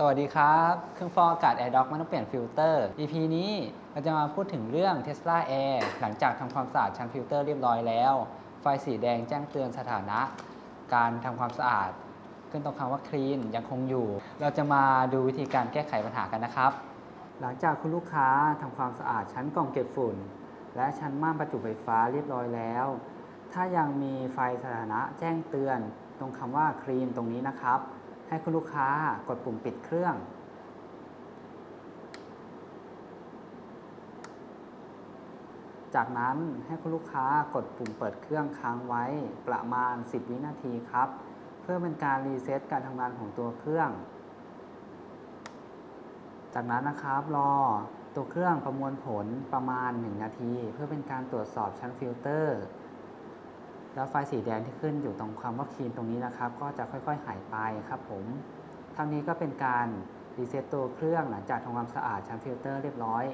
สวัสดีครับ เครื่องฟอกอากาศ AirDoc ไม่ต้องเปลี่ยนฟิลเตอร์ EP นี้เราจะมาพูดถึงเรื่อง Tesla Air หลังจากทำความสะอาดชั้นฟิลเตอร์เรียบร้อยแล้ว ไฟสีแดงแจ้งเตือนสถานะ การทำความสะอาด ขึ้นตรงคำว่า clean ยังคงอยู่ เราจะมาดูวิธีการแก้ไขปัญหากันนะครับ หลังจากคุณลูกค้าทำความสะอาดชั้นกล่องเก็บฝุ่น และชั้นม่านประจุไฟฟ้าเรียบร้อยแล้ว ถ้ายังมีไฟสถานะแจ้งเตือน ตรงคำว่า clean ตรงนี้นะครับ ให้คุณลูกค้ากดปุ่มปิดเครื่อง จากนั้นให้คุณลูกค้ากดปุ่มเปิดเครื่องค้างไว้ประมาณ 10 วินาทีครับ เพื่อเป็นการรีเซ็ตการทำงานของตัวเครื่อง จากนั้นนะครับรอตัวเครื่องประมวลผลประมาณ 1 นาที เพื่อเป็นการตรวจสอบชั้นฟิลเตอร์ แล้วไฟสีแดงที่ขึ้นอยู่ตรงคำว่าคลีนตรงนี้นะครับ ก็จะค่อยๆ หายไปครับผมทั้งนี้ก็เป็นการรีเซ็ตตัวเครื่องหลังจากทำความสะอาดชั้นฟิลเตอร์เรียบร้อย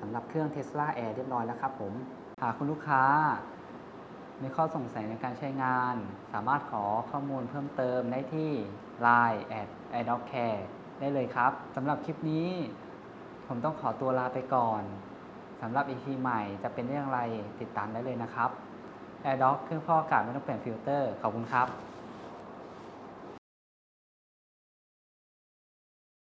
สำหรับเครื่อง Tesla Air เรียบร้อยแล้วครับผม หากคุณลูกค้า มีข้อสงสัยในการใช้งาน สามารถขอข้อมูลเพิ่มเติมได้ที่ Line at i d o c Care ได้เลยครับสำหรับคลิปนี้ ผมต้องขอตัวลาไปก่อนสำหรับ EP ใหม่จะเป็นเรื่องอะไรติดตามได้เลยนะครับ AirDock เครื่องฟอกอากาศไม่ต้องเปลี่ยนฟิลเตอร์ ขอบคุณครับ